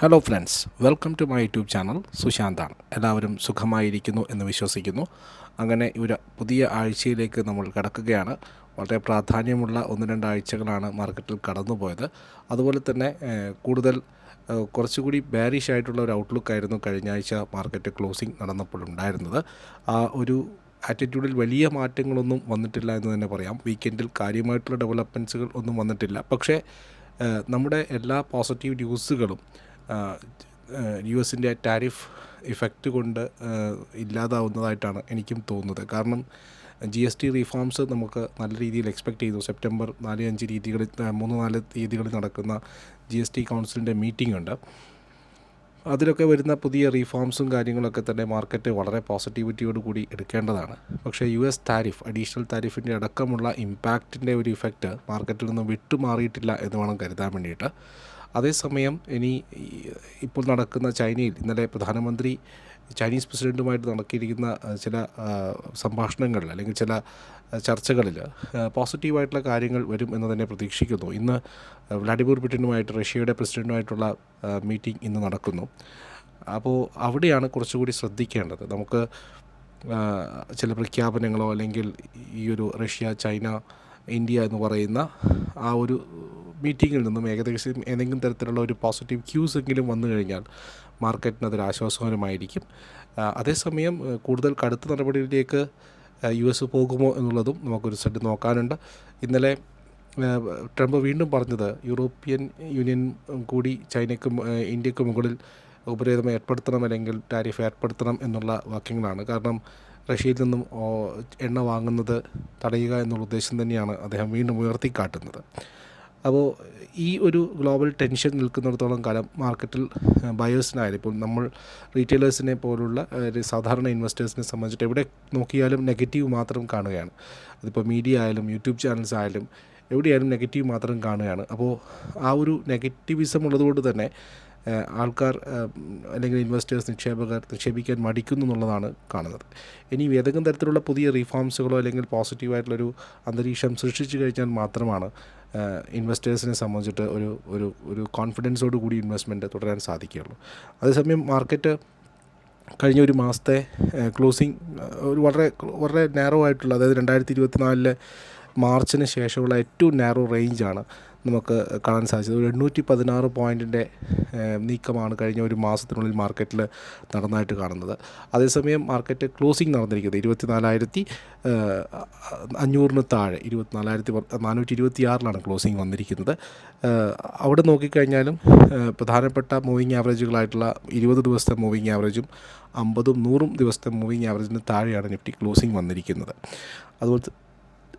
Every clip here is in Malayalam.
Hello friends welcome to my YouTube channel സുശാന്താണ് എല്ലാവരും സുഖമായിരിക്കുന്നു എന്ന് വിശ്വസിക്കുന്നു. അങ്ങനെ ഒരു പുതിയ ആഴ്ചയിലേക്ക് നമ്മൾ കടക്കുകയാണ്. വളരെ പ്രാധാന്യമുള്ള ഒന്ന് രണ്ട് ആഴ്ചകളാണ് മാർക്കറ്റിൽ കടന്നുപോയത്. അതുപോലെ തന്നെ കൂടുതൽ കുറച്ചുകൂടി ബാരിഷ് ആയിട്ടുള്ള ഒരു ഔട്ട്ലുക്ക് ആയിരുന്നു കഴിഞ്ഞ ആഴ്ച മാർക്കറ്റ് ക്ലോസിംഗ് നടന്നപ്പോൾ ഉണ്ടായിരുന്നത്. ആ ഒരു ആറ്റിറ്റ്യൂഡിൽ വലിയ മാറ്റങ്ങളൊന്നും വന്നിട്ടില്ല എന്ന് തന്നെ പറയാം. വീക്കെൻഡിൽ കാര്യമായിട്ടുള്ള ഡെവലപ്മെന്റ്സുകൾ ഒന്നും വന്നിട്ടില്ല. പക്ഷേ നമ്മുടെ എല്ലാ പോസിറ്റീവ് ന്യൂസുകളും യു എസിന്റെ ടാരിഫ് ഇഫക്റ്റ് കൊണ്ട് ഇല്ലാതാവുന്നതായിട്ടാണ് എനിക്കും തോന്നുന്നത്. കാരണം ജി എസ് ടി റീഫോംസ് നമുക്ക് നല്ല രീതിയിൽ എക്സ്പെക്റ്റ് ചെയ്തു. സെപ്റ്റംബർ നാല് അഞ്ച് രീതികളിൽ മൂന്ന് നാല് തീയതികളിൽ നടക്കുന്ന ജി എസ് ടി കൗൺസിലിന്റെ മീറ്റിംഗ് ഉണ്ട്. അതിലൊക്കെ വരുന്ന പുതിയ റീഫോംസും കാര്യങ്ങളൊക്കെ തന്നെ മാർക്കറ്റ് വളരെ പോസിറ്റിവിറ്റിയോട് കൂടി എടുക്കേണ്ടതാണ്. പക്ഷേ യു എസ് താരിഫ് അഡീഷണൽ താരിഫിന്റെ അടക്കമുള്ള ഇമ്പാക്റ്റിന്റെ ഒരു ഇഫക്റ്റ് മാർക്കറ്റിൽ നിന്ന് വിട്ടുമാറിയിട്ടില്ല എന്ന് വേണം കരുതാൻ വേണ്ടിയിട്ട്. അതേസമയം ഇനി ഇപ്പോൾ നടക്കുന്ന ചൈനയിൽ ഇന്നലെ പ്രധാനമന്ത്രി ചൈനീസ് പ്രസിഡന്റുമായിട്ട് നടക്കിയിരിക്കുന്ന ചില സംഭാഷണങ്ങളിൽ അല്ലെങ്കിൽ ചില ചർച്ചകളിൽ പോസിറ്റീവായിട്ടുള്ള കാര്യങ്ങൾ വരും എന്ന് തന്നെ പ്രതീക്ഷിക്കുന്നു. ഇന്ന് വ്ളാഡിമിർ പുടിനുമായിട്ട് റഷ്യയുടെ പ്രസിഡന്റുമായിട്ടുള്ള മീറ്റിംഗ് ഇന്ന് നടക്കുന്നു. അപ്പോൾ അവിടെയാണ് കുറച്ചുകൂടി ശ്രദ്ധിക്കേണ്ടത്. നമുക്ക് ചില പ്രഖ്യാപനങ്ങളോ അല്ലെങ്കിൽ ഈ ഒരു റഷ്യ ചൈന ഇന്ത്യ എന്ന് പറയുന്ന ആ ഒരു മീറ്റിങ്ങിൽ നിന്നും ഏകദേശം ഏതെങ്കിലും തരത്തിലുള്ള ഒരു പോസിറ്റീവ് ക്യൂസ് എങ്കിലും വന്നു കഴിഞ്ഞാൽ മാർക്കറ്റിന് അതൊരു ആശ്വാസകരമായിരിക്കും. അതേസമയം കൂടുതൽ കടുത്ത നടപടിയിലേക്ക് യു എസ് പോകുമോ എന്നുള്ളതും നമുക്കൊരു സെറ്റ് നോക്കാനുണ്ട്. ഇന്നലെ ട്രംപ് വീണ്ടും പറഞ്ഞത് യൂറോപ്യൻ യൂണിയൻ കൂടി ചൈനയ്ക്കും ഇന്ത്യയ്ക്ക് മുകളിൽ ഉപരോധം ഏർപ്പെടുത്തണം അല്ലെങ്കിൽ ടാരിഫ് ഏർപ്പെടുത്തണം എന്നുള്ള വാക്യങ്ങളാണ്. കാരണം റഷ്യയിൽ നിന്നും എണ്ണ വാങ്ങുന്നത് തടയുക എന്നുള്ള ഉദ്ദേശം തന്നെയാണ് അദ്ദേഹം വീണ്ടും ഉയർത്തിക്കാട്ടുന്നത്. അപ്പോൾ ഈ ഒരു ഗ്ലോബൽ ടെൻഷൻ നിൽക്കുന്നിടത്തോളം കാലം മാർക്കറ്റിൽ ബയേഴ്സിനായാലും ഇപ്പോൾ നമ്മൾ റീറ്റെയിലേഴ്സിനെ പോലുള്ള ഒരു സാധാരണ ഇൻവെസ്റ്റേഴ്സിനെ സംബന്ധിച്ചിട്ട് എവിടെ നോക്കിയാലും നെഗറ്റീവ് മാത്രം കാണുകയാണ്. അതിപ്പോൾ മീഡിയ ആയാലും യൂട്യൂബ് ചാനൽസ് ആയാലും എവിടെയായാലും നെഗറ്റീവ് മാത്രം കാണുകയാണ്. അപ്പോൾ ആ ഒരു നെഗറ്റിവിസം ഉള്ളതുകൊണ്ട് തന്നെ ആൾക്കാർ അല്ലെങ്കിൽ ഇൻവെസ്റ്റേഴ്സ് നിക്ഷേപകർ നിക്ഷേപിക്കാൻ മടിക്കുന്നു എന്നുള്ളതാണ് കാണുന്നത്. ഇനി ഏതെങ്കിലും തരത്തിലുള്ള പുതിയ റീഫോംസുകളോ അല്ലെങ്കിൽ പോസിറ്റീവായിട്ടുള്ളൊരു അന്തരീക്ഷം സൃഷ്ടിച്ചു കഴിഞ്ഞാൽ മാത്രമാണ് ഇൻവെസ്റ്റേഴ്സിനെ സംബന്ധിച്ചിട്ട് ഒരു ഒരു ഒരു കോൺഫിഡൻസോട് കൂടി ഇൻവെസ്റ്റ്മെന്റ് തുടരാൻ സാധിക്കുകയുള്ളൂ. അതേസമയം മാർക്കറ്റ് കഴിഞ്ഞ ഒരു മാസത്തെ ക്ലോസിങ് ഒരു വളരെ വളരെ നാരോ ആയിട്ടുള്ള അതായത് രണ്ടായിരത്തി ഇരുപത്തിനാലിലെ മാർച്ചിന് ശേഷമുള്ള ഏറ്റവും നാരോ റേഞ്ചാണ് നമുക്ക് കാണാൻ സാധിച്ചത്. ഒരു എണ്ണൂറ്റി പതിനാറ് പോയിന്റിന്റെ നീക്കമാണ് കഴിഞ്ഞ ഒരു മാസത്തിനുള്ളിൽ മാർക്കറ്റിൽ നടന്നതായിട്ട് കാണുന്നത്. അതേസമയം മാർക്കറ്റ് ക്ലോസിംഗ് നടന്നിരിക്കുന്നത് ഇരുപത്തിനാലായിരത്തി അഞ്ഞൂറിന് താഴെ ഇരുപത്തിനാലായിരത്തി നാനൂറ്റി ഇരുപത്തി ആറിലാണ് ക്ലോസിംഗ് വന്നിരിക്കുന്നത്. അവിടെ നോക്കിക്കഴിഞ്ഞാലും പ്രധാനപ്പെട്ട മൂവിങ് ആവറേജുകളായിട്ടുള്ള ഇരുപത് ദിവസത്തെ മൂവിങ് ആവറേജും അമ്പതും നൂറും ദിവസത്തെ മൂവിങ് ആവറേജിന് താഴെയാണ് നിഫ്റ്റി ക്ലോസിംഗ് വന്നിരിക്കുന്നത്. അതുപോലെ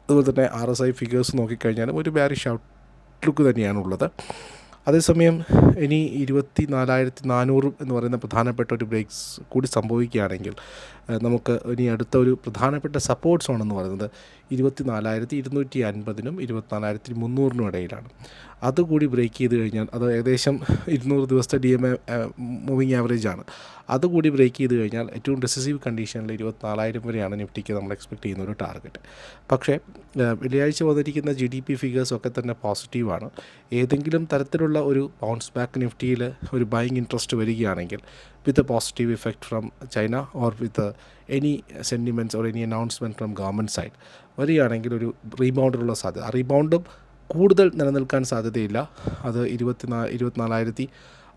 അതുപോലെ തന്നെ ആർ എസ് ഐ ഫിഗേഴ്സ് നോക്കിക്കഴിഞ്ഞാലും ഒരു ബാരിഷ് ഔട്ട്ലുക്ക് തന്നെയാണുള്ളത്. അതേസമയം ഇനി ഇരുപത്തി നാലായിരത്തി നാനൂറ് എന്ന് പറയുന്ന പ്രധാനപ്പെട്ട ഒരു ബ്രേക്ക്സ് കൂടി സംഭവിക്കുകയാണെങ്കിൽ നമുക്ക് ഇനി അടുത്ത ഒരു പ്രധാനപ്പെട്ട സപ്പോർട്ട് സോൺ എന്ന് പറയുന്നത് ഇരുപത്തി നാലായിരത്തി ഇരുന്നൂറ്റി അൻപതിനും ഇരുപത്തിനാലായിരത്തി മുന്നൂറിനും ഇടയിലാണ്. അതുകൂടി ബ്രേക്ക് ചെയ്ത് കഴിഞ്ഞാൽ അത് ഏകദേശം ഇരുന്നൂറ് ദിവസത്തെ D M A moving average ആണ്. അതുകൂടി ബ്രേക്ക് ചെയ്ത് കഴിഞ്ഞാൽ ഏറ്റവും ഡെസിസീവ് കണ്ടീഷനിൽ ഇരുപത്തിനാലായിരം വരെയാണ് നിഫ്റ്റിക്ക് നമ്മൾ എക്സ്പെക്ട് ചെയ്യുന്ന ഒരു ടാർഗറ്റ് പക്ഷേ വെള്ളിയാഴ്ച വന്നിരിക്കുന്ന ജി ഡി പി ഫിഗേഴ്സ് ഒക്കെ തന്നെ പോസിറ്റീവാണ് ഏതെങ്കിലും തരത്തിലുള്ള ഒരു ബൗൺസ് ബാക്ക് നിഫ്റ്റിയിൽ ഒരു ബൈങ് ഇൻട്രസ്റ്റ് വരികയാണെങ്കിൽ with a positive effect from China or with any sentiments or any announcement from government side വരികയാണെങ്കിൽ ഒരു റീബൗണ്ടിനുള്ള സാധ്യത. ആ റീബൗണ്ടും കൂടുതൽ നിലനിൽക്കാൻ സാധ്യതയില്ല. അത് ഇരുപത്തിനാ ഇരുപത്തിനാലായിരത്തി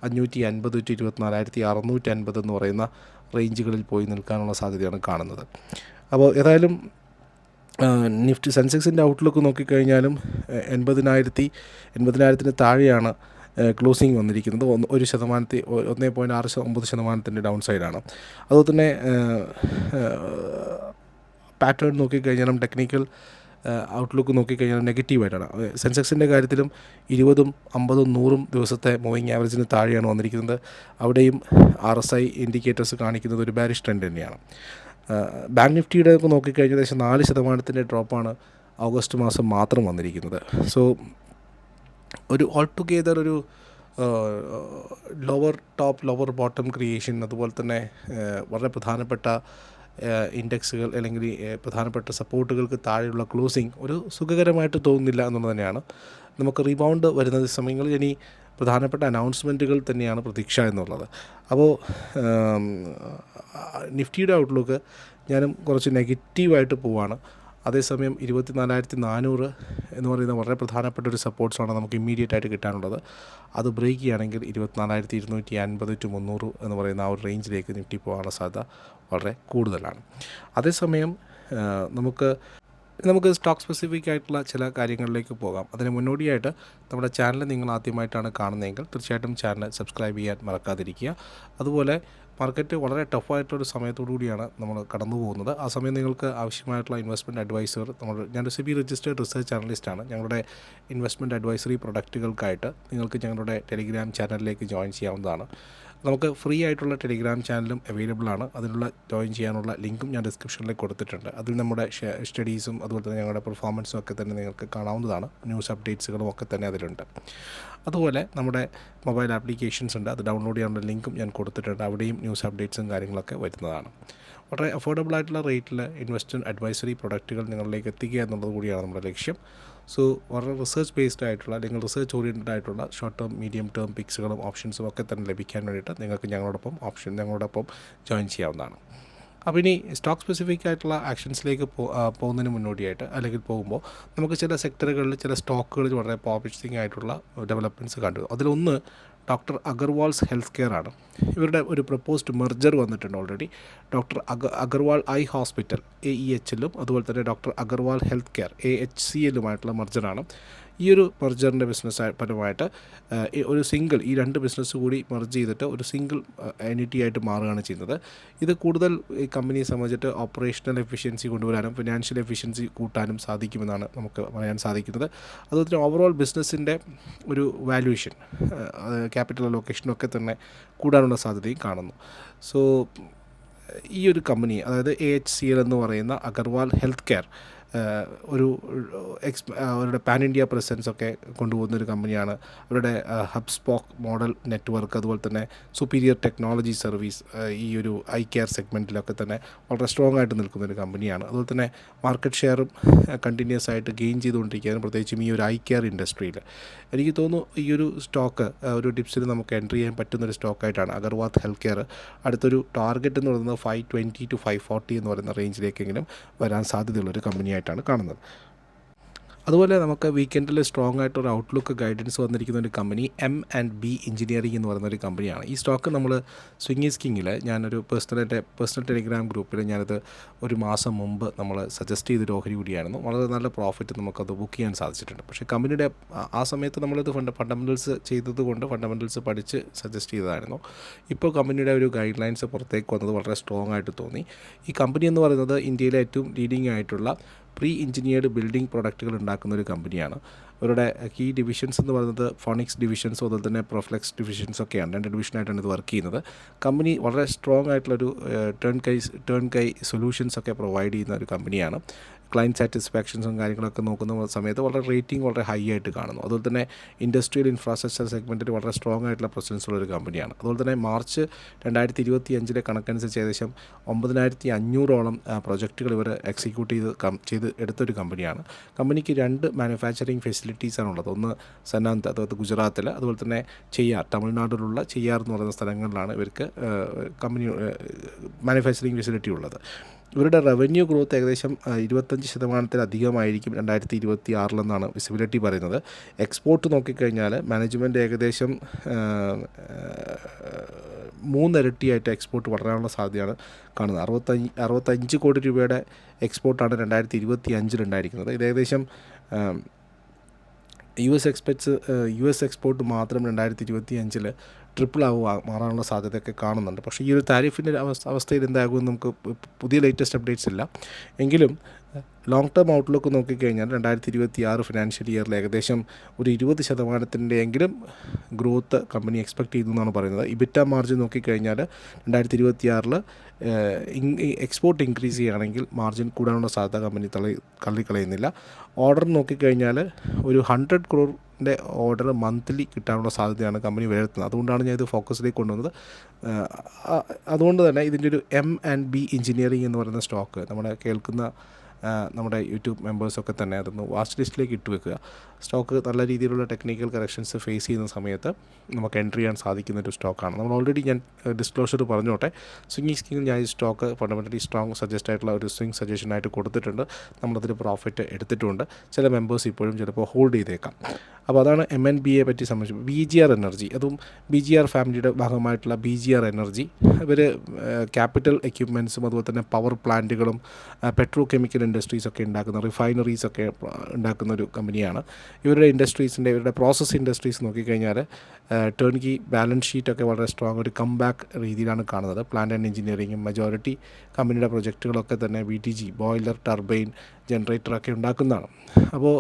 അഞ്ഞൂറ്റി അൻപത് ടു ഇരുപത്തിനാലായിരത്തി അറുന്നൂറ്റി അൻപത് എന്ന് പറയുന്ന റേഞ്ചുകളിൽ പോയി നിൽക്കാനുള്ള സാധ്യതയാണ് കാണുന്നത്. അപ്പോൾ ഏതായാലും നിഫ്റ്റി സെൻസെക്സിന്റെ ഔട്ട്ലുക്ക് നോക്കിക്കഴിഞ്ഞാലും എൺപതിനായിരത്തി എൺപതിനായിരത്തിന് താഴെയാണ് ക്ലോസിംഗ് വന്നിരിക്കുന്നത്. ഒരു ശതമാനത്തി ഒന്നേ പോയിന്റ് ആറ് ഒമ്പത് ശതമാനത്തിന്റെ ഡൗൺ സൈഡാണ്. അതുപോലെ തന്നെ പാറ്റേൺ നോക്കിക്കഴിഞ്ഞാലും ടെക്നിക്കൽ ഔട്ട്ലുക്ക് നോക്കിക്കഴിഞ്ഞാൽ നെഗറ്റീവായിട്ടാണ്. സെൻസെക്സിന്റെ കാര്യത്തിലും ഇരുപതും അമ്പതും നൂറും ദിവസത്തെ മൂവിങ് ആവറേജിന് താഴെയാണ് വന്നിരിക്കുന്നത്. അവിടെയും ആർ എസ് ഐ ഇൻഡിക്കേറ്റേഴ്സ് കാണിക്കുന്നത് ഒരു ബാരിഷ് ട്രെൻഡ് തന്നെയാണ്. ബാങ്ക് നിഫ്റ്റിയുടെ ഒക്കെ നോക്കിക്കഴിഞ്ഞാൽ ഏകദേശം നാല് ശതമാനത്തിന്റെ ഡ്രോപ്പാണ് ഓഗസ്റ്റ് മാസം മാത്രം വന്നിരിക്കുന്നത്. സോ ഒരു ഓൾ ടുഗെദർ ഒരു lower top lower bottom creation അതുപോലെ തന്നെ വളരെ പ്രധാനപ്പെട്ട ഇൻഡെക്സുകൾ അല്ലെങ്കിൽ പ്രധാനപ്പെട്ട സപ്പോർട്ടുകൾക്ക് താഴെയുള്ള ക്ലോസിങ് ഒരു സുഖകരമായിട്ട് തോന്നുന്നില്ല എന്നുള്ളത് തന്നെയാണ്. നമുക്ക് റീബൗണ്ട് വരുന്ന സമയങ്ങളിൽ ഇനി പ്രധാനപ്പെട്ട അനൗൺസ്മെന്റുകൾ തന്നെയാണ് പ്രതീക്ഷ എന്നുള്ളത്. അപ്പോൾ നിഫ്റ്റിയുടെ ഔട്ട്ലുക്ക് ഞാനും കുറച്ച് നെഗറ്റീവായിട്ട് പോവാണ്. അതേസമയം ഇരുപത്തി നാലായിരത്തി നാനൂറ് എന്ന് പറയുന്ന വളരെ പ്രധാനപ്പെട്ട ഒരു സപ്പോർട്ട്സാണ് നമുക്ക് ഇമ്മീഡിയറ്റ് ആയിട്ട് കിട്ടാനുള്ളത്. അത് ബ്രേക്ക് ചെയ്യുകയാണെങ്കിൽ ഇരുപത്തിനാലായിരത്തി ഇരുന്നൂറ്റി അൻപത് ടു മുന്നൂറ് എന്ന് പറയുന്ന ആ ഒരു റേഞ്ചിലേക്ക് നിഫ്റ്റി പോകാനുള്ള സാധ്യത വളരെ കൂടുതലാണ്. അതേസമയം നമുക്ക് നമുക്ക് സ്റ്റോക്ക് സ്പെസിഫിക് ആയിട്ടുള്ള ചില കാര്യങ്ങളിലേക്ക് പോകാം. അതിന് മുന്നോടിയായിട്ട് നമ്മുടെ ചാനൽ നിങ്ങൾ ആദ്യമായിട്ടാണ് കാണുന്നതെങ്കിൽ തീർച്ചയായിട്ടും ചാനൽ സബ്സ്ക്രൈബ് ചെയ്യാൻ മറക്കാതിരിക്കുക. അതുപോലെ മാർക്കറ്റ് വളരെ ടഫായിട്ടൊരു സമയത്തോടു കൂടിയാണ് നമ്മൾ കടന്നു പോകുന്നത്. ആ സമയം നിങ്ങൾക്ക് ആവശ്യമായിട്ടുള്ള ഇൻവെസ്റ്റ്മെന്റ് അഡ്വൈസർ നമ്മൾ ഞാൻ സി ബി രജിസ്റ്റേഡ് റിസർച്ച് അനലിസ്റ്റാണ് ഞങ്ങളുടെ ഇൻവെസ്റ്റ്മെന്റ് അഡ്വൈസറി പ്രൊഡക്റ്റുകൾക്കായിട്ട് നിങ്ങൾക്ക് ഞങ്ങളുടെ ടെലിഗ്രാം ചാനലിലേക്ക് ജോയിൻ ചെയ്യാവുന്നതാണ്. നമുക്ക് ഫ്രീ ആയിട്ടുള്ള ടെലിഗ്രാം ചാനലും അവൈലബിൾ ആണ്. അതിനുള്ള ജോയിൻ ചെയ്യാനുള്ള ലിങ്കും ഞാൻ ഡിസ്ക്രിപ്ഷനിൽ കൊടുത്തിട്ടുണ്ട്. അതിൽ നമ്മുടെ സ്റ്റഡീസും അതുപോലെ തന്നെ ഞങ്ങളുടെ പെർഫോമൻസും ഒക്കെ തന്നെ നിങ്ങൾക്ക് കാണാവുന്നതാണ്. ന്യൂസ് അപ്ഡേറ്റ്സുകളും ഒക്കെ തന്നെ അതിലുണ്ട്. അതുപോലെ നമ്മുടെ മൊബൈൽ ആപ്ലിക്കേഷൻസ് ഉണ്ട്. അത് ഡൗൺലോഡ് ചെയ്യാനുള്ള ലിങ്കും ഞാൻ കൊടുത്തിട്ടുണ്ട്. അവിടെയും ന്യൂസ് അപ്ഡേറ്റ്സും കാര്യങ്ങളൊക്കെ വരുന്നതാണ്. വളരെ അഫോർഡബിൾ ആയിട്ടുള്ള റേറ്റിൽ ഇൻവെസ്റ്റ്മെന്റ് അഡ്വൈസറി പ്രൊഡക്റ്റുകൾ നിങ്ങളിലേക്ക് എത്തിക്കുക എന്നുള്ളത് കൂടിയാണ് നമ്മുടെ ലക്ഷ്യം. സോ വളരെ റിസർച്ച് ബേസ്ഡ് ആയിട്ടുള്ള അല്ലെങ്കിൽ റിസർച്ച് ഓറിയന്റഡ് ആയിട്ടുള്ള ഷോർട്ട് ടേം മീഡിയം ടേം പിക്സുകളും ഓപ്ഷൻസും ഒക്കെ തന്നെ ലഭിക്കാൻ വേണ്ടിയിട്ട് നിങ്ങൾക്ക് ഞങ്ങളോടൊപ്പം ഓപ്ഷൻ ഞങ്ങളോടൊപ്പം ജോയിൻ ചെയ്യാവുന്നതാണ്. അപ്പോൾ ഇനി സ്റ്റോക്ക് സ്പെസിഫിക് ആയിട്ടുള്ള ആക്ഷൻസിലേക്ക് പോകുന്നതിന് മുന്നോടിയായിട്ട് അല്ലെങ്കിൽ പോകുമ്പോൾ നമുക്ക് ചില സെക്ടറുകളിൽ ചില സ്റ്റോക്കുകളിൽ വളരെ പോപ്പിറ്റിംഗ് ആയിട്ടുള്ള ഡെവലപ്മെന്റ്സ് കണ്ടു. അതിലൊന്ന് ഡോക്ടർ അഗർവാൾസ് ഹെൽത്ത് കെയർ ആണ്. ഇവരുടെ ഒരു പ്രപ്പോസ്ഡ് മെർജർ വന്നിട്ടുണ്ട് already doctor അഗ Agarwal eye hospital A E എച്ചിലും അതുപോലെ തന്നെ doctor Agarwal health care A H C എല്ലുമായിട്ടുള്ള മെർജറാണ്. ഈ ഒരു മെർജറിന്റെ ബിസിനസ് പരമായിട്ട് ഒരു സിംഗിൾ ഈ രണ്ട് ബിസിനസ് കൂടി മെർജ് ചെയ്തിട്ട് ഒരു സിംഗിൾ എന്റിറ്റി ആയിട്ട് മാറുകയാണ് ചെയ്യുന്നത്. ഇത് കൂടുതൽ ഈ കമ്പനിയെ സംബന്ധിച്ചിട്ട് ഓപ്പറേഷണൽ എഫിഷ്യൻസി കൊണ്ടുവരാനും ഫിനാൻഷ്യൽ എഫിഷ്യൻസി കൂട്ടാനും സാധിക്കുമെന്നാണ് നമുക്ക് പറയാൻ സാധിക്കുന്നത്. അതുപോലെ തന്നെ ഓവറോൾ ബിസിനസ്സിന്റെ ഒരു വാല്യൂഷൻ ക്യാപിറ്റൽ അലോക്കേഷനൊക്കെ തന്നെ കൂടാനുള്ള സാധ്യതയും കാണുന്നു. സോ ഈ ഒരു കമ്പനി അതായത് എ എച്ച് സി എൽ എന്ന് പറയുന്ന അഗർവാൾ ഹെൽത്ത് കെയർ ഒരു എക്സ് അവരുടെ പാൻ ഇന്ത്യ പ്രസൻസ് ഒക്കെ കൊണ്ടുപോകുന്ന ഒരു കമ്പനിയാണ്. അവരുടെ ഹബ് സ്പോക്ക് മോഡൽ നെറ്റ്വർക്ക് അതുപോലെ തന്നെ സുപ്പീരിയർ ടെക്നോളജി സർവീസ് ഈ ഒരു ഐ കെയർ സെഗ്മെന്റിലൊക്കെ തന്നെ വളരെ സ്ട്രോങ് ആയിട്ട് നിൽക്കുന്ന ഒരു കമ്പനിയാണ്. അതുപോലെ തന്നെ മാർക്കറ്റ് ഷെയറും കണ്ടിന്യൂസ് ആയിട്ട് ഗെയിൻ ചെയ്തുകൊണ്ടിരിക്കുകയാണ് പ്രത്യേകിച്ചും ഈ ഒരു ഐ കെയർ ഇൻഡസ്ട്രിയിൽ എനിക്ക് തോന്നുന്നു ഈ ഒരു സ്റ്റോക്ക് ഒരു ഡിപ്സിൽ നമുക്ക് എൻട്രി ചെയ്യാൻ പറ്റുന്ന ഒരു സ്റ്റോക്കായിട്ടാണ് അഗർവാത്ത് ഹെൽത്ത് കെയർ അടുത്തൊരു ടാർഗറ്റ് എന്ന് പറയുന്നത് five twenty two five forty എന്ന് പറയുന്ന റേഞ്ചിലേക്കെങ്കിലും വരാൻ സാധ്യതയുള്ള ഒരു കമ്പനിയായിട്ടാണ് കാണുന്നത്. അതുപോലെ നമുക്ക് വീക്കെൻഡിൽ സ്ട്രോങ് ആയിട്ട് ഒരു ഔട്ട്ലുക്ക് ഗൈഡൻസ് വന്നിരിക്കുന്ന ഒരു company M and B engineering എന്ന് പറയുന്ന ഒരു കമ്പനിയാണ് ഈ സ്റ്റോക്ക് നമ്മൾ സ്വിംഗി സ്കിങ്ങിൽ ഞാനൊരു പേഴ്സണൽ എന്റെ പേഴ്സണൽ ടെലിഗ്രാം ഗ്രൂപ്പിൽ ഞാനത് ഒരു മാസം മുമ്പ് നമ്മൾ സജസ്റ്റ് ചെയ്തൊരു ഓഹരി കൂടിയായിരുന്നു. വളരെ നല്ല പ്രോഫിറ്റ് നമുക്കത് ബുക്ക് ചെയ്യാൻ സാധിച്ചിട്ടുണ്ട്. പക്ഷേ കമ്പനിയുടെ ആ സമയത്ത് നമ്മളിത് ഫണ്ട് ഫണ്ടമെന്റൽസ് ചെയ്തത് കൊണ്ട് ഫണ്ടമെന്റൽസ് പഠിച്ച് സജസ്റ്റ് ചെയ്തതായിരുന്നു. ഇപ്പോൾ കമ്പനിയുടെ ഒരു ഗൈഡ് ലൈൻസ് പുറത്തേക്ക് വന്നത് വളരെ സ്ട്രോങ് ആയിട്ട് തോന്നി. ഈ കമ്പനി എന്ന് പറയുന്നത് ഇന്ത്യയിലെ ഏറ്റവും ലീഡിംഗ് ആയിട്ടുള്ള പ്രീ എഞ്ചിനീയർഡ് ബിൽഡിംഗ് പ്രൊഡക്റ്റുകൾ ഉണ്ടാക്കുന്ന ഒരു കമ്പനിയാണ് അവരുടെ കീ ഡിവിഷൻസ് എന്ന് പറയുന്നത് ഫോണിക്സ് ഡിവിഷൻസും അതുപോലെ തന്നെ പ്രൊഫ്ലെക്സ് ഡിവിഷൻസ് ഒക്കെയാണ്. രണ്ട് ഡിവിഷനായിട്ടാണ് ഇത് വർക്ക് ചെയ്യുന്നത്. കമ്പനി വളരെ സ്ട്രോങ് ആയിട്ടുള്ളൊരു ടേൺ കൈ ടേൺ കൈ സൊല്യൂഷൻസ് ഒക്കെ പ്രൊവൈഡ് ചെയ്യുന്ന ഒരു കമ്പനിയാണ് ക്ലയന്റ് സാറ്റിസ്ഫാക്ഷൻസും കാര്യങ്ങളൊക്കെ നോക്കുന്ന സമയത്ത് വളരെ റേറ്റിംഗ് വളരെ ഹൈ ആയിട്ട് കാണുന്നു. അതുപോലെ തന്നെ ഇൻഡസ്ട്രിയൽ ഇൻഫ്രാസ്ട്രക്ചർ സെഗ്മെന്റിൽ വളരെ സ്ട്രോങ് ആയിട്ടുള്ള പ്രസൻസ് ഉള്ള ഒരു കമ്പനിയാണ് അതുപോലെ തന്നെ മാർച്ച് രണ്ടായിരത്തി ഇരുപത്തി അഞ്ചിലെ കണക്കനുസരിച്ച് ഏകദേശം ഒമ്പതിനായിരത്തി അഞ്ഞൂറോളം പ്രൊജക്റ്റുകൾ ഇവർ എക്സിക്യൂട്ട് ചെയ്ത് ചെയ്ത് എടുത്തൊരു കമ്പനിയാണ് കമ്പനിക്ക് രണ്ട് മാനുഫാക്ചറിങ് ഫെസിലിറ്റീസാണ് ഉള്ളത്. ഒന്ന് സന്നാന്ത് അതായത് ഗുജറാത്തിൽ അതുപോലെ തന്നെ ചെയ്യാർ തമിഴ്നാട്ടിലുള്ള ചെയ്യാർ എന്ന് പറയുന്ന സ്ഥലങ്ങളിലാണ് ഇവർക്ക് കമ്പനി മാനുഫാക്ചറിങ് ഫെസിലിറ്റി ഉള്ളത്. ഇവരുടെ റവന്യൂ ഗ്രോത്ത് ഏകദേശം ഇരുപത്തഞ്ച് ശതമാനത്തിലധികമായിരിക്കും രണ്ടായിരത്തി ഇരുപത്തി ആറിലെന്നാണ് വിസിബിലിറ്റി പറയുന്നത്. എക്സ്പോർട്ട് നോക്കിക്കഴിഞ്ഞാൽ മാനേജ്മെന്റ് ഏകദേശം മൂന്നിരട്ടിയായിട്ട് എക്സ്പോർട്ട് വളരാനുള്ള സാധ്യതയാണ് കാണുന്നത്. അറുപത്തഞ്ച് അറുപത്തഞ്ച് കോടി രൂപയുടെ എക്സ്പോർട്ടാണ് രണ്ടായിരത്തി ഇരുപത്തി അഞ്ചിലുണ്ടായിരിക്കുന്നത് ഇത് ഏകദേശം U S expects U S export മാത്രം രണ്ടായിരത്തി ഇരുപത്തി അഞ്ചിൽ ട്രിപ്പിൾ ആവുക മാറാനുള്ള സാധ്യതയൊക്കെ കാണുന്നുണ്ട്. പക്ഷേ ഈ ഒരു താരിഫിന്റെ അവസ്ഥ അവസ്ഥയിൽ എന്താകുമെന്ന് നമുക്ക് പുതിയ ലേറ്റസ്റ്റ് അപ്ഡേറ്റ്സ് ഇല്ല. എങ്കിലും ലോങ് ടേം ഔട്ട്ലുക്ക് നോക്കിക്കഴിഞ്ഞാൽ രണ്ടായിരത്തി ഇരുപത്തി ആറ് ഫിനാൻഷ്യൽ ഇയറിൽ ഏകദേശം ഒരു ഇരുപത് ശതമാനത്തിന്റെ എങ്കിലും ഗ്രോത്ത് കമ്പനി എക്സ്പെക്ട് ചെയ്തു എന്നാണ് പറയുന്നത്. ഇബിറ്റ മാർജിൻ നോക്കിക്കഴിഞ്ഞാൽ രണ്ടായിരത്തി ഇരുപത്തി ആറിൽ എക്സ്പോർട്ട് ഇൻക്രീസ് ചെയ്യുകയാണെങ്കിൽ മാർജിൻ കൂടാനുള്ള സാധ്യത കമ്പനി തള്ളി തള്ളിക്കളയുന്നില്ല. ഓർഡർ നോക്കിക്കഴിഞ്ഞാൽ ഒരു ഹൺഡ്രഡ് ക്രോർ ന്റെ ഓർഡർ മന്ത്ലി കിട്ടാനുള്ള സാധ്യതയാണ് കമ്പനി വിലയിരുത്തുന്നത്. അതുകൊണ്ടാണ് ഞാൻ ഇത് ഫോക്കസിലേക്ക് കൊണ്ടുവന്നത്. അതുകൊണ്ട് തന്നെ ഇതിന്റെ ഒരു എം ആൻഡ് ബി എഞ്ചിനീയറിംഗ് എന്ന് പറയുന്ന സ്റ്റോക്ക് നമ്മുടെ കേൾക്കുന്ന നമ്മുടെ യൂട്യൂബ് മെമ്പേഴ്സൊക്കെ തന്നെ അതൊന്ന് വാച്ച് ലിസ്റ്റിലേക്ക് ഇട്ട് വെക്കുക. സ്റ്റോക്ക് നല്ല രീതിയിലുള്ള ടെക്നിക്കൽ കറക്ഷൻസ് ഫേസ് ചെയ്യുന്ന സമയത്ത് നമുക്ക് എൻട്രി ചെയ്യാൻ സാധിക്കുന്ന ഒരു സ്റ്റോക്കാണ് നമ്മൾ ഓൾറെഡി ഞാൻ ഡിസ്ക്ലോഷർ പറഞ്ഞോട്ടെ. സ്വിംഗിങ് സ്കീമിൽ ഞാൻ ഈ സ്റ്റോക്ക് ഫണ്ടമെന്റലി സ്ട്രോങ് സജസ്റ്റ് ആയിട്ടുള്ള ഒരു സ്വിംഗ് സജഷനായിട്ട് കൊടുത്തിട്ടുണ്ട്. നമ്മളതിൽ പ്രോഫിറ്റ് എടുത്തിട്ടുണ്ട്. ചില മെമ്പേഴ്സ് ഇപ്പോഴും ചിലപ്പോൾ ഹോൾഡ് ചെയ്തേക്കാം. അപ്പോൾ അതാണ് എം എൻ ബി എ പറ്റി സംബന്ധിച്ച് ബി ജി ആർ എനർജി അതും ബി ജി ആർ ഫാമിലിയുടെ ഭാഗമായിട്ടുള്ള ബി ജി ആർ എനർജി ഇവർ ക്യാപിറ്റൽ എക്യുപ്മെന്റ്സും അതുപോലെ തന്നെ പവർ പ്ലാന്റുകളും പെട്രോ കെമിക്കൽ ഇൻഡസ്ട്രീസ് ഒക്കെ ഉണ്ടാക്കുന്ന റിഫൈനറീസ് ഒക്കെ ഉണ്ടാക്കുന്ന ഒരു കമ്പനിയാണ്. ഇവരുടെ ഇൻഡസ്ട്രീസിന്റെ ഇവരുടെ പ്രോസസ് ഇൻഡസ്ട്രീസ് നോക്കിക്കഴിഞ്ഞാൽ ടേൺ കി ബാലൻസ് ഷീറ്റൊക്കെ വളരെ സ്ട്രോങ് ഒരു കംബാക്ക് രീതിയിലാണ് കാണുന്നത്. പ്ലാന്റ് ആൻഡ് എഞ്ചിനീയറിംഗും മെജോറിറ്റി കമ്പനിയുടെ പ്രൊജക്റ്റുകളൊക്കെ തന്നെ B T G boiler turbine ജനറേറ്ററൊക്കെ ഉണ്ടാക്കുന്നതാണ്. അപ്പോൾ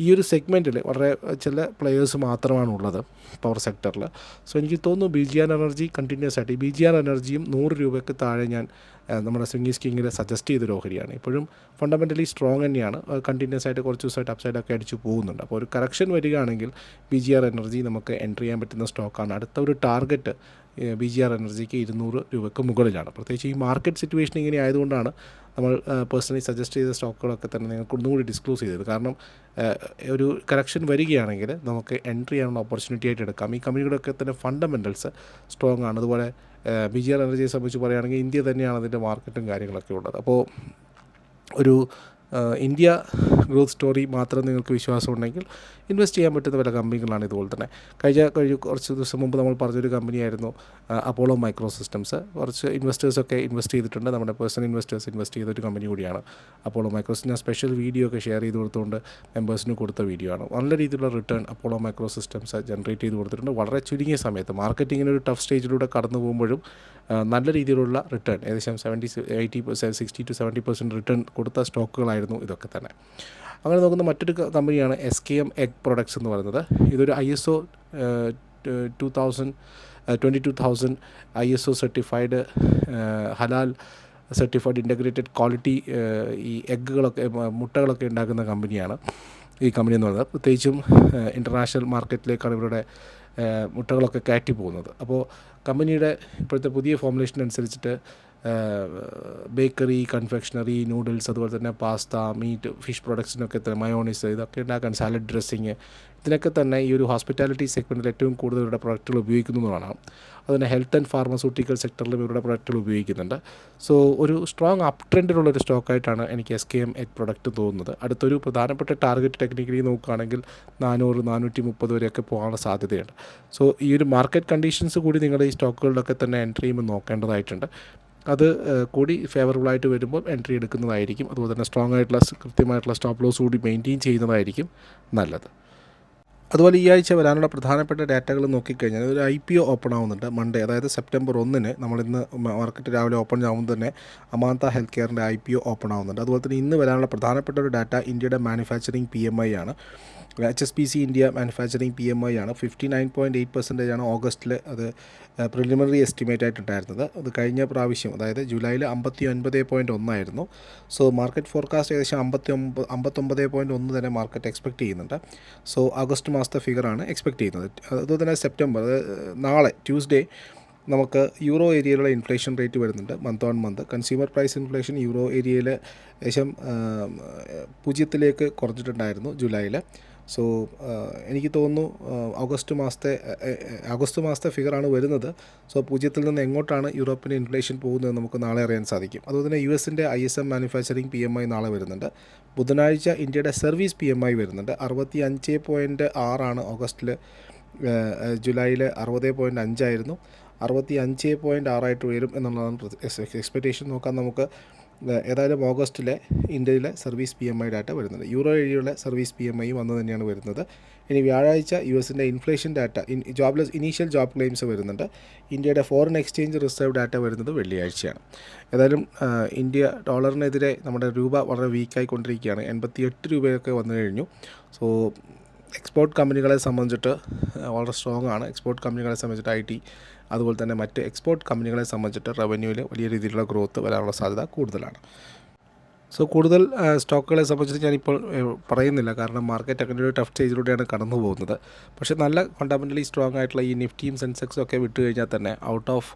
ഈ ഒരു സെഗ്മെന്റിൽ വളരെ ചില പ്ലെയേഴ്സ് മാത്രമാണ് ഉള്ളത് പവർ സെക്ടറിൽ സോ എനിക്ക് തോന്നുന്നു B G R energy continuous ആയിട്ട് ബി ജി ആർ എനർജിയും നൂറ് രൂപയ്ക്ക് താഴെ ഞാൻ നമ്മുടെ സ്വിംഗീസ് കിങ്ങിനെ സജസ്റ്റ് ചെയ്തൊരു ഓഹരിയാണ്. ഇപ്പോഴും ഫണ്ടമെന്റലി സ്ട്രോങ് തന്നെയാണ്. കണ്ടിന്യൂസ് ആയിട്ട് കുറച്ച് ദിവസമായിട്ട് അപ്സൈഡൊക്കെ അടിച്ച് പോകുന്നുണ്ട്. അപ്പോൾ ഒരു കറക്ഷൻ വരികയാണെങ്കിൽ ബി ജി ആർ എനർജി നമുക്ക് എൻട്രി ചെയ്യാൻ പറ്റുന്ന സ്റ്റോക്കാണ് അടുത്ത ഒരു ടാർഗറ്റ് ബി ജി ആർ എനർജിക്ക് ഇരുന്നൂറ് രൂപയ്ക്ക് മുകളിലാണ്. പ്രത്യേകിച്ച് ഈ മാർക്കറ്റ് സിറ്റുവേഷൻ ഇങ്ങനെ ആയതുകൊണ്ടാണ് നമ്മൾ പേഴ്സണലി സജസ്റ്റ് ചെയ്ത സ്റ്റോക്കുകളൊക്കെ തന്നെ നിങ്ങൾക്ക് ഒന്നും കൂടി ഡിസ്ക്ലോസ് ചെയ്തത്. കാരണം ഒരു കറക്ഷൻ വരികയാണെങ്കിൽ നമുക്ക് എൻട്രി ചെയ്യാനുള്ള ഓപ്പർച്യൂണിറ്റി ആയിട്ട് എടുക്കാം. ഈ കമ്പനികളൊക്കെ തന്നെ ഫണ്ടമെന്റൽസ് സ്ട്രോങ് ആണ്. അതുപോലെ ആർ എനർജിയെ സംബന്ധിച്ച് പറയുകയാണെങ്കിൽ ഇന്ത്യ തന്നെയാണ് അതിന്റെ മാർക്കറ്റും കാര്യങ്ങളൊക്കെ ഉള്ളത്. അപ്പോൾ ഒരു ഇന്ത്യ ഗ്രോത്ത് സ്റ്റോറി മാത്രം നിങ്ങൾക്ക് വിശ്വാസം ഉണ്ടെങ്കിൽ ഇൻവെസ്റ്റ് ചെയ്യാൻ പറ്റുന്ന പല കമ്പനികളാണ് ഇതുപോലെ തന്നെ. കഴിഞ്ഞ കഴിഞ്ഞ കുറച്ച് ദിവസം മുമ്പ് നമ്മൾ പറഞ്ഞൊരു കമ്പനിയായിരുന്നു അപ്പോളോ മൈക്രോ സിസ്റ്റംസ് കുറച്ച് ഇൻവെസ്റ്റേഴ്സൊക്കെ ഇൻവെസ്റ്റ് ചെയ്തിട്ടുണ്ട്. നമ്മുടെ പേഴ്സണൽ ഇൻവെസ്റ്റേഴ്സ് ഇൻവെസ്റ്റ് ചെയ്ത ഒരു കമ്പനി കൂടിയാണ് അപ്പോളോ മൈക്രോ ഞാൻ സ്പെഷ്യൽ വീഡിയോ ഒക്കെ ഷെയർ ചെയ്ത് കൊടുത്തുകൊണ്ട് മെമ്പേഴ്സിന് കൊടുത്ത വീഡിയോ ആണ്. നല്ല രീതിയിലുള്ള return Apollo micro systems generate ചെയ്ത് കൊടുത്തിട്ടുണ്ട്. വളരെ ചുരുങ്ങിയ സമയത്ത് മാർക്കറ്റിങ്ങിന് ഒരു ടഫ് സ്റ്റേജിലൂടെ കടന്നു പോകുമ്പോഴും നല്ല രീതിയിലുള്ള റിട്ടേൺ ഏകദേശം seventy eighty sixty to seventy percent return കൊടുത്ത സ്റ്റോക്കുകളായിരുന്നു ഇതൊക്കെ തന്നെ. അങ്ങനെ നോക്കുന്ന മറ്റൊരു കമ്പനിയാണ് S K M egg products എന്ന് പറയുന്നത്. ഇതൊരു I S O two thousand twenty two thousand I S O certified Halaal certified integrated quality ഈ എഗ്ഗുകളൊക്കെ മുട്ടകളൊക്കെ ഉണ്ടാക്കുന്ന കമ്പനിയാണ് ഈ കമ്പനി എന്ന് പറയുന്നത്. പ്രത്യേകിച്ചും ഇന്റർനാഷണൽ മാർക്കറ്റിലേക്കാണ് ഇവരുടെ മുട്ടകളൊക്കെ കയറ്റി പോകുന്നത്. അപ്പോൾ കമ്പനിയുടെ ഇപ്പോഴത്തെ പുതിയ ഫോർമുലേഷൻ അനുസരിച്ചിട്ട് ബേക്കറി കൺഫെക്ഷണറി നൂഡിൽസ് അതുപോലെ തന്നെ പാസ്ത മീറ്റ് ഫിഷ് പ്രൊഡക്ട്സിനൊക്കെ തന്നെ മയോണൈസ് ഇതൊക്കെ ഉണ്ടാക്കാൻ സാലഡ് ഡ്രസ്സിങ് ഇതിനൊക്കെ തന്നെ ഈ ഒരു ഹോസ്പിറ്റാലിറ്റി സെഗ്മെന്റിൽ ഏറ്റവും കൂടുതൽ ഇവരുടെ പ്രൊഡക്റ്റുകൾ ഉപയോഗിക്കുന്നതാണ് അതുപോലെ ഹെൽത്ത് ആൻഡ് ഫാർമസ്യൂട്ടിക്കൽ സെക്ടറിലും ഇവരുടെ പ്രൊഡക്റ്റുകൾ ഉപയോഗിക്കുന്നുണ്ട്. സോ ഒരു സ്ട്രോങ് അപ് ട്രെൻഡിലുള്ള ഒരു സ്റ്റോക്കായിട്ടാണ് എനിക്ക് S K M A product തോന്നുന്നത്. അടുത്തൊരു പ്രധാനപ്പെട്ട ടാർഗറ്റ് ടെക്നിക്കലി നോക്കുകയാണെങ്കിൽ നാനൂറ് നാനൂറ്റി മുപ്പത് വരെയൊക്കെ പോകാനുള്ള സാധ്യതയുണ്ട്. സോ ഈ ഒരു മാർക്കറ്റ് കണ്ടീഷൻസ് കൂടി നിങ്ങൾ ഈ സ്റ്റോക്കുകളിലൊക്കെ തന്നെ എൻട്രി ചെയ്യുമ്പോൾ നോക്കേണ്ടതായിട്ടുണ്ട്. അത് കൂടി ഫേവറബിളായിട്ട് വരുമ്പോൾ എൻട്രി എടുക്കുന്നതായിരിക്കും. അതുപോലെ തന്നെ സ്ട്രോങ് ആയിട്ടുള്ള കൃത്യമായിട്ടുള്ള സ്റ്റോപ്പ് ലോസ് കൂടി മെയിന്റെയിൻ ചെയ്യുന്നതായിരിക്കും നല്ലത്. അതുപോലെ ഈ ആഴ്ച വരാനുള്ള പ്രധാനപ്പെട്ട ഡാറ്റകൾ നോക്കിക്കഴിഞ്ഞാൽ ഒരു ഐ പി ഒ ഓപ്പൺ ആവുന്നുണ്ട് മൺഡേ. അതായത് സെപ്റ്റംബർ ഒന്നിന് നമ്മളിന്ന് മാർക്കറ്റ് രാവിലെ ഓപ്പൺ ആവുമ്പോൾ തന്നെ അമാന്ത ഹെൽത്ത് കെയറിന്റെ ഐ പി ഒ ഓപ്പൺ ആവുന്നുണ്ട് അതുപോലെ തന്നെ ഇന്ന് വരാനുള്ള പ്രധാനപ്പെട്ട ഒരു ഡാറ്റ ഇന്ത്യയുടെ മാനുഫാക്ചറിങ് പി എം ഐ ആണ്. H S B C India manufacturing P M I ആണ്. Fifty nine point eight percentage ആണ് ഓഗസ്റ്റിൽ അത് പ്രിലിമിനറി എസ്റ്റിമേറ്റ് ആയിട്ടുണ്ടായിരുന്നത്. അത് കഴിഞ്ഞ പ്രാവശ്യം അതായത് ജൂലൈയിൽ അമ്പത്തി ഒൻപത് പോയിന്റ് ഒന്നായിരുന്നു സോ മാർക്കറ്റ് ഫോർകാസ്റ്റ് ഏകദേശം അമ്പത്തി ഒമ്പത് അമ്പത്തൊമ്പത് പോയിന്റ് ഒന്ന് തന്നെ മാർക്കറ്റ് എക്സ്പെക്ട് ചെയ്യുന്നുണ്ട്. സോ ആഗസ്റ്റ് മാസത്തെ ഫിഗറാണ് എക്സ്പെക്ട് ചെയ്യുന്നത്. അതുപോലെ തന്നെ സെപ്റ്റംബർ നാളെ ട്യൂസ്ഡേ നമുക്ക് യൂറോ ഏരിയയിലുള്ള ഇൻഫ്ലേഷൻ റേറ്റ് വരുന്നുണ്ട് month on month consumer price inflation euro ഏരിയയിൽ ഏകദേശം പൂജ്യത്തിലേക്ക് കുറഞ്ഞിട്ടുണ്ടായിരുന്നു ജൂലൈയിൽ. സോ എനിക്ക് തോന്നുന്നു ഓഗസ്റ്റ് മാസത്തെ ഓഗസ്റ്റ് മാസത്തെ ഫിഗറാണ് വരുന്നത്. സോ പൂജ്യത്തിൽ നിന്ന് എങ്ങോട്ടാണ് യൂറോപ്പിന്റെ ഇൻഫ്ലേഷൻ പോകുന്നത് നമുക്ക് നാളെ അറിയാൻ സാധിക്കും. അതുപോലെ തന്നെ യു എസിന്റെ I S M manufacturing P M I നാളെ വരുന്നുണ്ട്. ബുധനാഴ്ച ഇന്ത്യയുടെ സർവീസ് പി എം ഐ വരുന്നുണ്ട്. അറുപത്തി അഞ്ച് പോയിന്റ് ആറാണ് ഓഗസ്റ്റിൽ ജൂലൈയിൽ അറുപത് പോയിന്റ് അഞ്ചായിരുന്നു. അറുപത്തി അഞ്ച് പോയിന്റ് ആറായിട്ട് ഉയരും എന്നുള്ളതാണ് എക്സ്പെക്റ്റേഷൻ. നോക്കാൻ നമുക്ക് ഏതായാലും ഓഗസ്റ്റിലെ ഇന്ത്യയിലെ service P M I data വരുന്നുണ്ട് യൂറോ ഏരിയയിലെ സർവീസ് പി എം ഐ അന്ന് തന്നെയാണ് വരുന്നത്. ഇനി വ്യാഴാഴ്ച യു എസിന്റെ inflation data in jobless initial job claims വരുന്നുണ്ട്. ഇന്ത്യയുടെ ഫോറിൻ എക്സ്ചേഞ്ച് റിസർവ് ഡാറ്റ വരുന്നത് വെള്ളിയാഴ്ചയാണ്. ഏതായാലും ഇന്ത്യ ഡോളറിനെതിരെ നമ്മുടെ രൂപ വളരെ വീക്കായിക്കൊണ്ടിരിക്കുകയാണ്. എൺപത്തി എട്ട് രൂപയൊക്കെ വന്നു കഴിഞ്ഞു. സോ എക്സ്പോർട്ട് കമ്പനികളെ സംബന്ധിച്ചിട്ട് വളരെ സ്ട്രോങ് ആണ് എക്സ്പോർട്ട് കമ്പനികളെ സംബന്ധിച്ചിട്ട് ഐ ടി അതുപോലെ തന്നെ മറ്റ് എക്സ്പോർട്ട് കമ്പനികളെ സംബന്ധിച്ചിട്ട് റവന്യൂവിൽ വലിയ രീതിയിലുള്ള ഗ്രോത്ത് വരാനുള്ള സാധ്യത കൂടുതലാണ്. സോ കൂടുതൽ സ്റ്റോക്കുകളെ സംബന്ധിച്ച് ഞാനിപ്പോൾ പറയുന്നില്ല. കാരണം മാർക്കറ്റ് അങ്ങനെ ഒരു ടഫ് സ്റ്റേജിലൂടെയാണ് കടന്നു പോകുന്നത്. പക്ഷേ നല്ല ഫണ്ടമെന്റലി സ്ട്രോങ് ആയിട്ടുള്ള ഈ നിഫ്റ്റിയും സെൻസെക്സും ഒക്കെ വിട്ട് കഴിഞ്ഞാൽ തന്നെ ഔട്ട് ഓഫ്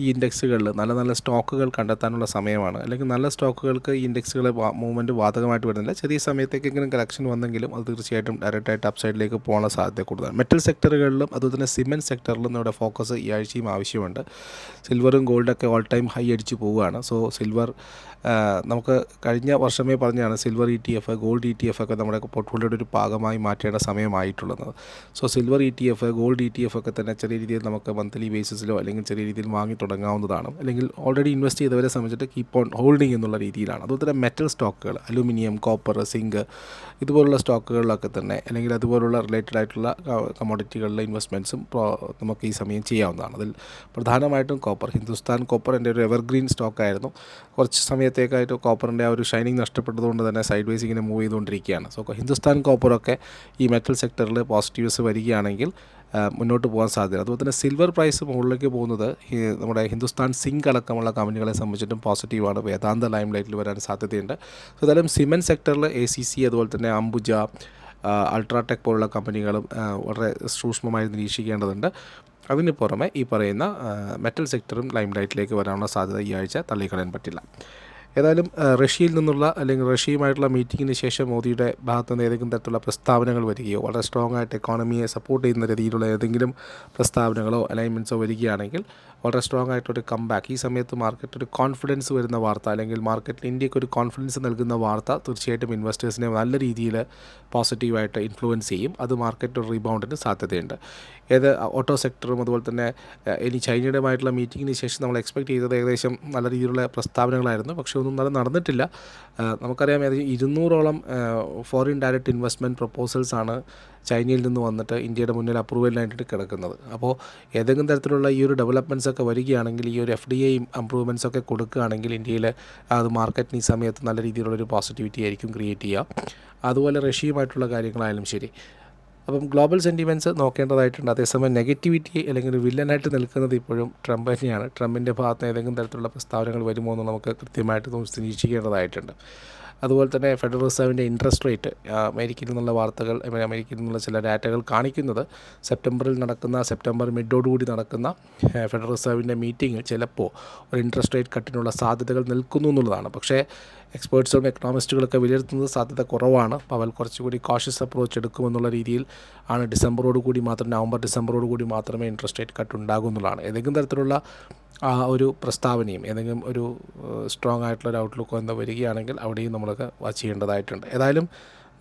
ഈ ഇൻഡെക്സുകളിൽ നല്ല നല്ല സ്റ്റോക്കുകൾ കണ്ടെത്താനുള്ള സമയമാണ്. അല്ലെങ്കിൽ നല്ല സ്റ്റോക്കുകൾക്ക് ഈ ഇൻഡെക്സുകളെ മൂവ്മെന്റ് ബാധകമായിട്ട് വരുന്നില്ല. ചെറിയ സമയത്തേക്കെങ്കിലും കളക്ഷൻ വന്നെങ്കിലും അത് തീർച്ചയായിട്ടും ഡയറക്റ്റായിട്ട് അപ്സൈഡിലേക്ക് പോകാനുള്ള സാധ്യത കൂടുതലാണ്. മെറ്റൽ സെക്ടറുകളിലും അതുപോലെ തന്നെ സിമെന്റ് സെക്ടറിലും നമ്മുടെ ഫോക്കസ് ഈ ആഴ്ചയും ആവശ്യമുണ്ട്. സിൽവറും ഗോൾഡൊക്കെ ഓൾ ടൈം ഹൈ അടിച്ച് പോവുകയാണ്. സോ സിൽവർ നമുക്ക് കഴിഞ്ഞ വർഷമേ പറഞ്ഞാണ് silver E T F gold E T F ഒക്കെ നമ്മുടെ പോർട്ട്ഫോളിയോയുടെ ഒരു ഭാഗമായി മാറ്റേണ്ട സമയമായിട്ടുള്ളത്. So silver E T F gold E T F ഒക്കെ തന്നെ ചെറിയ രീതിയിൽ നമുക്ക് മന്ത്ലി ബേസിസിലോ അല്ലെങ്കിൽ ചെറിയ രീതിയിൽ വാങ്ങി തുടങ്ങാവുന്നതാണ്. അല്ലെങ്കിൽ ഓൾറെഡി ഇൻവെസ്റ്റ് ചെയ്തവരെ സംബന്ധിച്ചിട്ട് കീപ്പ് ഓൺ ഹോൾഡിംഗ് എന്നുള്ള രീതിയിലാണ്. അതുപോലെ തന്നെ മെറ്റൽ സ്റ്റോക്കുകൾ അലുമിനിയം കോപ്പർ സിങ്ക് ഇതുപോലുള്ള സ്റ്റോക്കുകളിലൊക്കെ തന്നെ അല്ലെങ്കിൽ അതുപോലുള്ള റിലേറ്റഡ് ആയിട്ടുള്ള കമോഡിറ്റികളിലെ ഇൻവെസ്റ്റ്മെന്റ്സും നമുക്ക് ഈ സമയം ചെയ്യാവുന്നതാണ്. അതിൽ പ്രധാനമായിട്ടും കോപ്പർ ഹിന്ദുസ്ഥാൻ കോപ്പർ എന്റെ ഒരു എവർഗ്രീൻ സ്റ്റോക്കായിരുന്നു കുറച്ച് സമയത്തേക്കായിട്ട് കോപ്പറിന്റെ ആ ഒരു ഷൈനിങ് നഷ്ടപ്പെട്ടതുകൊണ്ട് തന്നെ സൈഡ് വൈസ് ഇങ്ങനെ മൂവ് ചെയ്തുകൊണ്ടിരിക്കുകയാണ്. സോ ഹിന്ദുസ്ഥാൻ കോപ്പറൊക്കെ ഈ മെറ്റൽ സെക്ടറിൽ പോസിറ്റീവ്സ് വരികയാണെങ്കിൽ മുന്നോട്ട് പോകാൻ സാധ്യത. അതുപോലെ തന്നെ സിൽവർ പ്രൈസ് മുകളിലേക്ക് പോകുന്നത് നമ്മുടെ ഹിന്ദുസ്ഥാൻ സിങ്ക് അടക്കമുള്ള കമ്പനികളെ സംബന്ധിച്ചിട്ടും പോസിറ്റീവാണ് വേദാന്ത ലൈം ലൈറ്റിൽ വരാൻ സാധ്യതയുണ്ട്. സോ ഏതായാലും സിമെന്റ് സെക്ടറിൽ എ സി സി അതുപോലെ തന്നെ അംബുജ അൾട്രാടെക് പോലുള്ള കമ്പനികളും വളരെ സൂക്ഷ്മമായി നിരീക്ഷിക്കേണ്ടതുണ്ട്. അതിന് പുറമെ ഈ പറയുന്ന മെറ്റൽ സെക്ടറും ലൈം ലൈറ്റിലേക്ക് വരാനുള്ള സാധ്യത ഈ ആഴ്ച തള്ളിക്കളയാൻ പറ്റില്ല. ഏതായാലും റഷ്യയിൽ നിന്നുള്ള അല്ലെങ്കിൽ റഷ്യയുമായിട്ടുള്ള മീറ്റിങ്ങിന് ശേഷം മോദിയുടെ ഭാഗത്തു നിന്ന് ഏതെങ്കിലും തരത്തിലുള്ള പ്രസ്താവനകൾ വരികയോ വളരെ സ്ട്രോങ് ആയിട്ട് എക്കോണമിയെ സപ്പോർട്ട് ചെയ്യുന്ന രീതിയിലുള്ള ഏതെങ്കിലും പ്രസ്താവനകളോ അലൈൻമെന്റ്സോ വരികയാണെങ്കിൽ വളരെ സ്ട്രോങ് ആയിട്ടൊരു കംബാക്ക് ഈ സമയത്ത് മാർക്കറ്റ് ഒരു കോൺഫിഡൻസ് വരുന്ന വാർത്ത അല്ലെങ്കിൽ മാർക്കറ്റിൽ ഇന്ത്യയ്ക്ക് ഒരു കോൺഫിഡൻസ് നൽകുന്ന വാർത്ത തീർച്ചയായിട്ടും ഇൻവെസ്റ്റേഴ്സിനെ നല്ല രീതിയിൽ പോസിറ്റീവായിട്ട് ഇൻഫ്ലുവൻസ് ചെയ്യും. അത് മാർക്കറ്റ് റീബൗണ്ടിന് സാധ്യതയുണ്ട്. ഏത് ഓട്ടോ സെക്ടറും അതുപോലെ തന്നെ ഇനി ചൈനയുടെയുമായിട്ടുള്ള മീറ്റിങ്ങിന് ശേഷം നമ്മൾ എക്സ്പെക്ട് ചെയ്തത് ഏകദേശം നല്ല രീതിയിലുള്ള പ്രസ്താവനകളായിരുന്നു. പക്ഷേ ഒന്നും നല്ല നടന്നിട്ടില്ല. നമുക്കറിയാം ഏകദേശം ഇരുന്നൂറോളം ഫോറിൻ ഡയറക്റ്റ് ഇൻവെസ്റ്റ്മെന്റ് പ്രപ്പോസൽസ് ആണ് ചൈനയിൽ നിന്ന് വന്നിട്ട് ഇന്ത്യയുടെ മുന്നിൽ അപ്രൂവലിനായിട്ട് കിടക്കുന്നത്. അപ്പോൾ ഏതെങ്കിലും തരത്തിലുള്ള ഈ ഒരു ഡെവലപ്മെന്റ്സ് ഒക്കെ വരികയാണെങ്കിൽ ഈ ഒരു എഫ് ഡി ഐ ഇമ്പ്രൂവ്മെന്റ്സ് ഒക്കെ കൊടുക്കുകയാണെങ്കിൽ ഇന്ത്യയിൽ അത് മാർക്കറ്റിന് ഈ സമയത്ത് നല്ല രീതിയിലുള്ളൊരു പോസിറ്റിവിറ്റി ആയിരിക്കും ക്രിയേറ്റ് ചെയ്യുക. അതുപോലെ റഷ്യയുമായിട്ടുള്ള കാര്യങ്ങളായാലും ശരി. അപ്പം ഗ്ലോബൽ സെന്റിമെന്റ്സ് നോക്കേണ്ടതായിട്ടുണ്ട്. അതേസമയം നെഗറ്റിവിറ്റി അല്ലെങ്കിൽ വില്ലനായിട്ട് നിൽക്കുന്നത് ഇപ്പോഴും ട്രംപ് തന്നെയാണ്. ട്രംപിന്റെ ഭാഗത്ത് ഏതെങ്കിലും തരത്തിലുള്ള പ്രസ്താവനകൾ വരുമോ എന്ന് നമുക്ക് കൃത്യമായിട്ട് നിരീക്ഷിക്കേണ്ടതായിട്ടുണ്ട്. അതുപോലെ തന്നെ ഫെഡറൽ റിസർവിന്റെ ഇൻട്രസ്റ്റ് റേറ്റ് അമേരിക്കയിൽ നിന്നുള്ള വാർത്തകൾ അമേരിക്കയിൽ നിന്നുള്ള ചില ഡാറ്റകൾ കാണിക്കുന്നത് സെപ്റ്റംബറിൽ നടക്കുന്ന സെപ്റ്റംബർ മിഡോടുകൂടി നടക്കുന്ന ഫെഡറൽ റിസർവിന്റെ മീറ്റിംഗ് ചിലപ്പോൾ ഒരു ഇൻട്രസ്റ്റ് റേറ്റ് കട്ടിനുള്ള സാധ്യതകൾ നിൽക്കുന്നു എന്നുള്ളതാണ്. പക്ഷേ എക്സ്പേർട്സും എക്കണോമിസ്റ്റുകളൊക്കെ വിലയിരുത്തുന്നത് സാധ്യത കുറവാണ്. പവൽ കുറച്ചുകൂടി കോഷ്യസ് അപ്രോച്ച് എടുക്കുമെന്നുള്ള രീതിയിൽ ആണ് ഡിസംബറോട് കൂടി മാത്രം നവംബർ ഡിസംബറോട് കൂടി മാത്രമേ ഇൻട്രസ്റ്റ് റേറ്റ് കട്ട് ഉണ്ടാകൂ എന്നുള്ളതാണ് ഏതെങ്കിലും തരത്തിലുള്ള ആ ഒരു പ്രസ്താവനയും ഏതെങ്കിലും ഒരു സ്ട്രോങ് ആയിട്ടുള്ള ഒരു ഔട്ട്ലുക്കോ എന്താ വരികയാണെങ്കിൽ അവിടെയും നമ്മളൊക്കെ വാച്ച് ചെയ്യേണ്ടതായിട്ടുണ്ട്. ഏതായാലും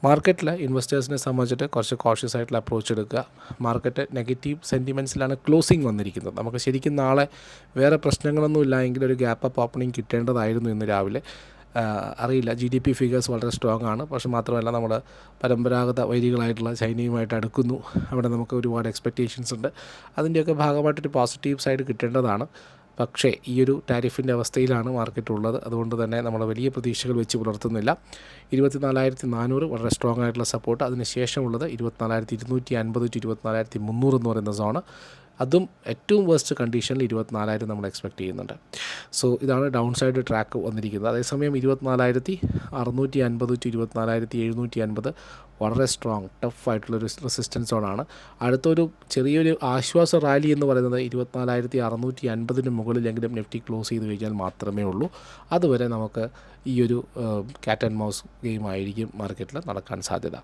മാർക്കറ്റിൽ ഇൻവെസ്റ്റേഴ്സിനെ സംബന്ധിച്ചിട്ട് കുറച്ച് കോഷ്യസ് ആയിട്ടുള്ള അപ്രോച്ച് എടുക്കുക. മാർക്കറ്റ് നെഗറ്റീവ് സെന്റിമെന്റ്സിലാണ് ക്ലോസിംഗ് വന്നിരിക്കുന്നത്. നമുക്ക് ശരിക്കും നാളെ വേറെ പ്രശ്നങ്ങളൊന്നും ഇല്ല എങ്കിൽ ഒരു ഗ്യാപ്പ് അപ്പ് ഓപ്പണിംഗ് കിട്ടേണ്ടതായിരുന്നു ഇന്ന് രാവിലെ. അറിയില്ല. ജി ഡി പി ഫിഗേഴ്സ് വളരെ സ്ട്രോങ് ആണ്. പക്ഷെ മാത്രമല്ല നമ്മുടെ പരമ്പരാഗത വൈദികളായിട്ടുള്ള ചൈനയുമായിട്ട് അടുക്കുന്നു. അവിടെ നമുക്ക് ഒരുപാട് എക്സ്പെക്റ്റേഷൻസ് ഉണ്ട്. അതിന്റെയൊക്കെ ഭാഗമായിട്ടൊരു പോസിറ്റീവ് സൈഡ് കിട്ടേണ്ടതാണ്. പക്ഷേ ഈ ഒരു ടാരിഫിന്റെ അവസ്ഥയിലാണ് മാർക്കറ്റ് ഉള്ളത്. അതുകൊണ്ട് തന്നെ നമ്മൾ വലിയ പ്രതീക്ഷകൾ വെച്ച് പുലർത്തുന്നില്ല. ഇരുപത്തിനാലായിരത്തി നാനൂറ് വളരെ സ്ട്രോങ് ആയിട്ടുള്ള സപ്പോർട്ട് അതിന് ശേഷമുള്ളത് ഇരുപത്തിനാലായിരത്തി ഇരുന്നൂറ്റി അൻപത് ടു ഇരുപത്തിനാലായിരത്തി മുന്നൂറ് എന്ന് പറയുന്ന സോണ് അതും ഏറ്റവും വേസ്റ്റ് കണ്ടീഷനിൽ ഇരുപത്തിനാലായിരം നമ്മൾ എക്സ്പെക്ട് ചെയ്യുന്നുണ്ട്. സോ ഇതാണ് ഡൗൺ സൈഡ് ട്രാക്ക് വന്നിരിക്കുന്നത്. അതേസമയം ഇരുപത്തിനാലായിരത്തി അറുന്നൂറ്റി അൻപത് ടു ഇരുപത്തിനാലായിരത്തി എഴുന്നൂറ്റി അൻപത് വളരെ സ്ട്രോങ് ടഫായിട്ടുള്ളൊരു റെസിസ്റ്റൻസ് സോണാണ് അടുത്തൊരു ചെറിയൊരു ആശ്വാസ റാലി എന്ന് പറയുന്നത് ഇരുപത്തിനാലായിരത്തി അറുന്നൂറ്റി അൻപതിന് മുകളിലെങ്കിലും നെഫ്റ്റി ക്ലോസ് ചെയ്ത് കഴിഞ്ഞാൽ മാത്രമേ ഉള്ളൂ. അതുവരെ നമുക്ക് ഈ ഒരു ക്യാറ്റ് ആൻഡ് മൗസ് ഗെയിം ആയിരിക്കും മാർക്കറ്റിൽ നടക്കാൻ സാധ്യത.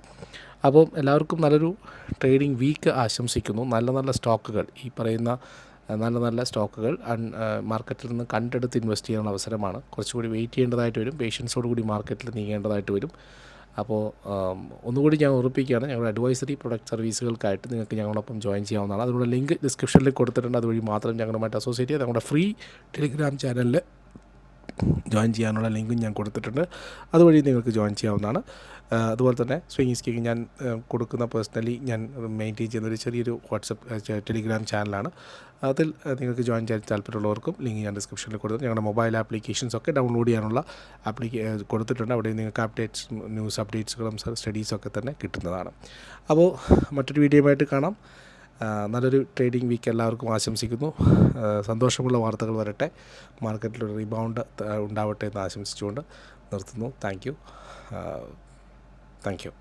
അപ്പോൾ എല്ലാവർക്കും നല്ലൊരു ട്രേഡിംഗ് വീക്ക് ആശംസിക്കുന്നു. നല്ല നല്ല സ്റ്റോക്കുകൾ ഈ പറയുന്ന നല്ല നല്ല സ്റ്റോക്കുകൾ മാർക്കറ്റിൽ നിന്ന് കണ്ടെടുത്ത് ഇൻവെസ്റ്റ് ചെയ്യാനുള്ള അവസരമാണ്. കുറച്ചുകൂടി വെയിറ്റ് ചെയ്യേണ്ടതായിട്ട് വരും. പേഷ്യൻസോട് കൂടി മാർക്കറ്റിൽ നീങ്ങേണ്ടതായിട്ട് വരും. അപ്പോൾ ഒന്നുകൂടി ഞാൻ ഉറപ്പിക്കുകയാണ് ഞങ്ങളുടെ അഡ്വൈസറി പ്രൊഡക്റ്റ് സർവീസുകൾക്കായിട്ട് നിങ്ങൾക്ക് ഞങ്ങളോടൊപ്പം ജോയിൻ ചെയ്യാവുന്നതാണ്. അതിനുള്ള ലിങ്ക് ഡിസ്ക്രിപ്ഷനിൽ കൊടുത്തിട്ടുണ്ട്. അതുവഴി മാത്രം ഞങ്ങളുമായിട്ട് അസോസിയേറ്റ് ചെയ്ത് ഞങ്ങളുടെ ഫ്രീ ടെലിഗ്രാം ചാനലിൽ ജോയിൻ ചെയ്യാനുള്ള ലിങ്കും ഞാൻ കൊടുത്തിട്ടുണ്ട്. അതുവഴി നിങ്ങൾക്ക് ജോയിൻ ചെയ്യാവുന്നതാണ്. അതുപോലെ തന്നെ സ്വിംഗ് സ്കീക്ക് ഞാൻ കൊടുക്കുന്ന പേഴ്സണലി ഞാൻ മെയിന്റെയിൻ ചെയ്യുന്ന ഒരു ചെറിയൊരു വാട്സപ്പ് ടെലിഗ്രാം ചാനലാണ് അതിൽ നിങ്ങൾക്ക് ജോയിൻ ചെയ്യാൻ താല്പര്യമുള്ളവർക്കും ലിങ്ക് ഞാൻ ഡിസ്ക്രിപ്ഷനിൽ കൊടുത്തു ഞങ്ങളുടെ മൊബൈൽ ആപ്ലിക്കേഷൻസ് ഒക്കെ ഡൗൺലോഡ് ചെയ്യാനുള്ള ആപ്ലിക്കേ കൊടുത്തിട്ടുണ്ട്. അവിടെ നിങ്ങൾക്ക് അപ്ഡേറ്റ്സ് ന്യൂസ് അപ്ഡേറ്റ്സുകളും സ്റ്റഡീസൊക്കെ തന്നെ കിട്ടുന്നതാണ്. അപ്പോൾ മറ്റൊരു വീഡിയോ ആയിട്ട് കാണാം. നല്ലൊരു ട്രേഡിംഗ് വീക്ക് എല്ലാവർക്കും ആശംസിക്കുന്നു. സന്തോഷമുള്ള വാർത്തകൾ വരട്ടെ. മാർക്കറ്റിലൊരു റീബൗണ്ട് ഉണ്ടാവട്ടെ എന്ന് ആശംസിച്ചുകൊണ്ട് നിർത്തുന്നു. Thank you. Thank you.